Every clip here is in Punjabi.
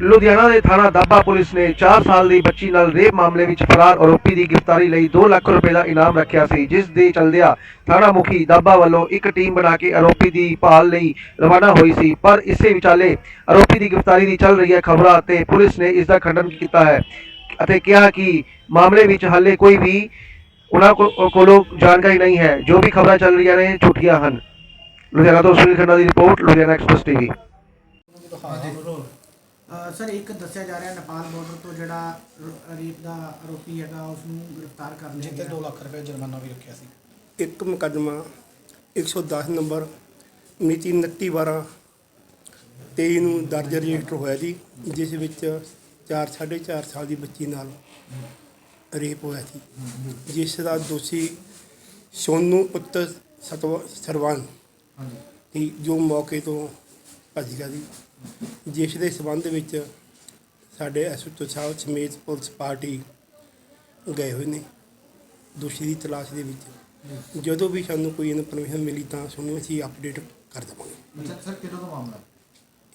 ਲੁਧਿਆਣਾ ਦੇ ਥਾਣਾ ਦਾਬਾ ਪੁਲਿਸ ਨੇ 4 ਸਾਲ ਦੀ ਬੱਚੀ ਨਾਲ ਰੇਪ ਮਾਮਲੇ ਵਿੱਚ ਫਰਾਰ ਆਰੋਪੀ ਦੀ ਗ੍ਰਿਫਤਾਰੀ ਲਈ 2 ਲੱਖ ਰੁਪਏ ਦਾ ਇਨਾਮ ਰੱਖਿਆ ਸੀ, ਜਿਸ ਦੇ ਚਲਦਿਆਂ ਥਾਣਾ ਮੁਖੀ ਦਾਬਾ ਵੱਲੋਂ ਇੱਕ ਟੀਮ ਬਣਾ ਕੇ ਆਰੋਪੀ ਦੀ ਭਾਲ ਲਈ ਰਵਾਨਾ ਹੋਈ ਸੀ, ਪਰ ਇਸੇ ਵਿਚਾਲੇ ਆਰੋਪੀ ਦੀ ਗ੍ਰਿਫਤਾਰੀ ਦੀ ਚੱਲ ਰਹੀ ਹੈ ਖਬਰਾਂ ਤੇ ਪੁਲਿਸ ਨੇ ਇਸ ਦਾ ਖੰਡਨ ਕੀਤਾ ਹੈ ਅਤੇ ਕਿਹਾ ਕਿ ਮਾਮਲੇ ਵਿੱਚ ਹਾਲੇ ਕੋਈ ਵੀ ਉਹਨਾਂ ਕੋਲੋਂ ਜਾਣਕਾਰੀ ਨਹੀਂ ਹੈ, ਜੋ ਵੀ ਖਬਰਾਂ ਚੱਲ ਰਹੀਆਂ ਨੇ ਝੂਠੀਆਂ ਹਨ। ਲੁਧਿਆਣਾ ਤੋਂ ਸੁਨੀਲ ਖੰਨਾ ਦੀ report, Ludhiana express TV sir ਇੱਕ ਦੱਸਿਆ ਜਾ ਰਿਹਾ ਨੇਪਾਲ ਬਾਰਡਰ ਤੋਂ ਜਿਹੜਾ ਰੇਪ ਦਾ ਆਰੋਪੀ ਹੈਗਾ ਉਸ ਨੂੰ ਗ੍ਰਿਫਤਾਰ ਕਰ ਲਿਆ ਜਿੱਤੇ ਗਿਆ। 2 ਲੱਖ ਰੁਪਏ ਜੁਰਮਾਨਾ ਵੀ ਰੱਖਿਆ ਸੀ। ਇੱਕ ਮੁਕੱਦਮਾ 110 ਨੰਬਰ ਮਿਤੀ 29 12 23 ਨੂੰ ਦਰਜ ਰਜਿਸਟਰ ਹੋਇਆ ਜੀ ਜਿਸ ਵਿੱਚ 4 4.5 ਸਾਲ ਦੀ ਬੱਚੀ ਨਾਲ ਰੇਪ ਹੋਇਆ ਸੀ। ਜਿਸ ਦਾ ਦੋਸ਼ੀ ਸੋਨੂ ਪੁੱਤਰ ਸਤਵ ਸਰਵਾਨ ਸੀ ਜੋ ਮੌਕੇ ਤੋਂ ਭੱਜ ਗਿਆ ਸੀ ਜਿਸ ਦੇ ਸਬੰਧ ਵਿੱਚ ਸਾਡੇ ਐਸਓਟੀ ਸਾਹਿਬ ਸਮੇਤ ਪੁਲਿਸ ਪਾਰਟੀ ਗਏ ਹੋਏ ਨੇ ਦੋਸ਼ੀ ਦੀ ਤਲਾਸ਼ ਦੇ ਵਿੱਚ। ਜਦੋਂ ਵੀ ਸਾਨੂੰ ਕੋਈ ਇਨਫੋਰਮੇਸ਼ਨ ਮਿਲੀ ਤਾਂ ਤੁਹਾਨੂੰ ਅਸੀਂ ਅਪਡੇਟ ਕਰ ਦੇਵਾਂਗੇ। ਅੱਛਾ ਸਰ ਕਿਦੋਂ ਦਾ ਮਾਮਲਾ?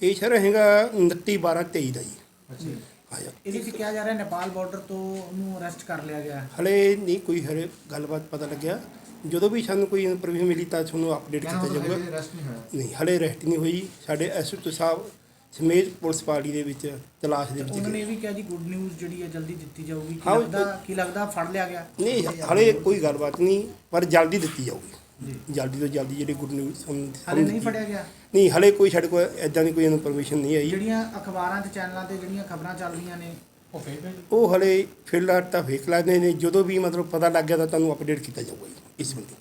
ਇਹ ਸਰ ਹੈਗਾ 29 12 23 ਦਾ ਜੀ। ਅੱਛਾ ਆਇਆ। ਇਹਦੇ ਵਿੱਚ ਕਿਹਾ ਜਾ ਰਿਹਾ ਨੇਪਾਲ ਬਾਰਡਰ ਤੋਂ ਉਹਨੂੰ ਅਰੈਸਟ ਕਰ ਲਿਆ ਗਿਆ। ਹਲੇ ਨਹੀਂ ਕੋਈ ਹਰੇ ਗੱਲਬਾਤ ਪਤਾ ਲੱਗਿਆ। ਜਦੋਂ ਵੀ ਸਾਨੂੰ ਕੋਈ ਇਨਫੋਰਮੇਸ਼ਨ ਮਿਲੀ ਤਾਂ ਤੁਹਾਨੂੰ ਅਪਡੇਟ ਕੀਤਾ ਜਾਊਗਾ। ਅਰੈਸਟ ਨਹੀਂ ਹਲੇ ਰੈਸਟ ਨਹੀਂ ਹੋਈ। ਸਾਡੇ ਐਸਓਟੀ ਸਾਹਿਬ ਸਮੇਤ ਪੁਲਿਸ ਪਾਰਟੀ ਦੇ ਵਿੱਚ ਤਲਾਸ਼ ਦੇ ਵਿੱਚ ਉਹਨਾਂ ਨੇ ਵੀ ਕਿਹਾ ਜੀ ਗੁੱਡ ਨਿਊਜ਼ ਜਿਹੜੀ ਹੈ ਜਲਦੀ ਦਿੱਤੀ ਜਾਊਗੀ। ਕੀ ਲੱਗਦਾ ਕੀ ਲੱਗਦਾ ਫੜ ਲਿਆ ਗਿਆ? ਨਹੀਂ ਹਲੇ ਕੋਈ ਗੱਲਬਾਤ ਨਹੀਂ ਪਰ ਜਲਦੀ ਦਿੱਤੀ ਜਾਊਗੀ। ਜਲਦੀ ਤੋਂ ਜਲਦੀ ਜਿਹੜੀ ਗੁੱਡ ਨਿਊਜ਼ ਹਾਲੇ ਨਹੀਂ ਫੜਿਆ ਗਿਆ? ਨਹੀਂ ਹਲੇ ਕੋਈ ਸਾਡੇ ਕੋਲ ਐਦਾਂ ਦੀ ਕੋਈ ਇਨਫੋਰਮੇਸ਼ਨ ਨਹੀਂ ਆਈ। ਜਿਹੜੀਆਂ ਅਖਬਾਰਾਂ ਤੇ ਚੈਨਲਾਂ ਤੇ ਜਿਹੜੀਆਂ ਖਬਰਾਂ ਚੱਲ ਰਹੀਆਂ ਨੇ ਉਹ ਜੀ? ਉਹ ਹਲੇ ਫਿਲਹਾਲ ਤਾਂ ਵੇਖ ਲੈਂਦੇ ਨੇ। ਜਦੋਂ ਵੀ ਮਤਲਬ ਪਤਾ ਲੱਗ ਗਿਆ ਤਾਂ ਤੁਹਾਨੂੰ ਅਪਡੇਟ ਕੀਤਾ ਜਾਊਗਾ ਜੀ ਇਸ ਬੰਦੇ